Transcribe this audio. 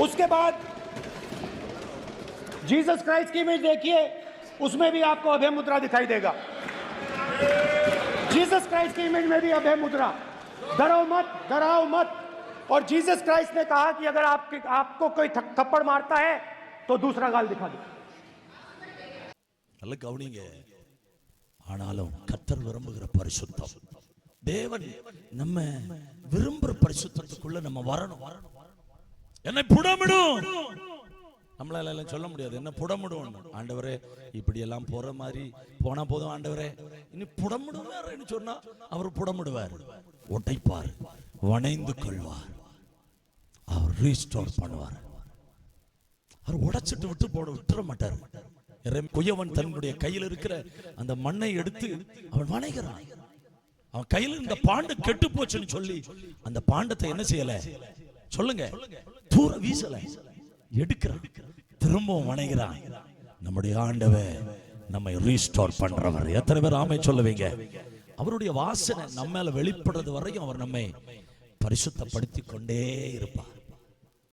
उसके बाद Jesus Christ की इमेज देखिए उसमें भी आपको अभय मुद्रा दिखाई देगा जीसस क्राइस्ट की इमेज में भी अभय मुद्रा डरो मत डराओ मत और जीसस क्राइस्ट ने कहा कि अगर आपके आपको कोई थक- थप्पड़ मारता है तो दूसरा गाल दिखा दो நல்ல கவனிங்க ஆனாலும் கத்தர் விரும்புகிற பரிசுத்தம் தேவன் நம்ம விரும்புற பரிசுத்தத்துக்குள்ள நம்ம வரணும் வரணும் என்னை புடமிடும். நம்மளால எல்லாம் சொல்ல முடியாது. என்ன புடமிடும். ஆண்டவரே இப்படி எல்லாம் போற மாதிரி போனா போதும் ஆண்டவரே. இனி புடமிடுவாருன்னு சொன்னா அவர் புடமிடுவார். உடைப்பார். வணைந்து கொள்வார். அவர் ரீஸ்டோர் பண்ணுவார். அவர் உடைச்சிட்டு விட்டு போட விட்டுற மாட்டார். குயவன் தன்னுடைய கையில் இருக்கிற அந்த மண்ணை எடுத்து அவன் வணைகிறான். அவன் கையில் இந்த பாண்டு கெட்டு போச்சுன்னு சொல்லி அந்த பாண்டத்தை என்ன செய்யல? சொல்லுங்க. தூர வீசல. எடுக்கிறான். திரும்பவும் வணைகிறான் நம்முடைய ஆண்டவர் நம்மை ரீஸ்டோர் பண்றவர். எத்தனை பேர் ஆமை சொல்லுவீங்க? அவருடைய வாசனை நம்ம மேல வெளிப்படுறது வரையும் அவர் நம்மை பரிசுத்தப்படுத்தி கொண்டே இருப்பார்.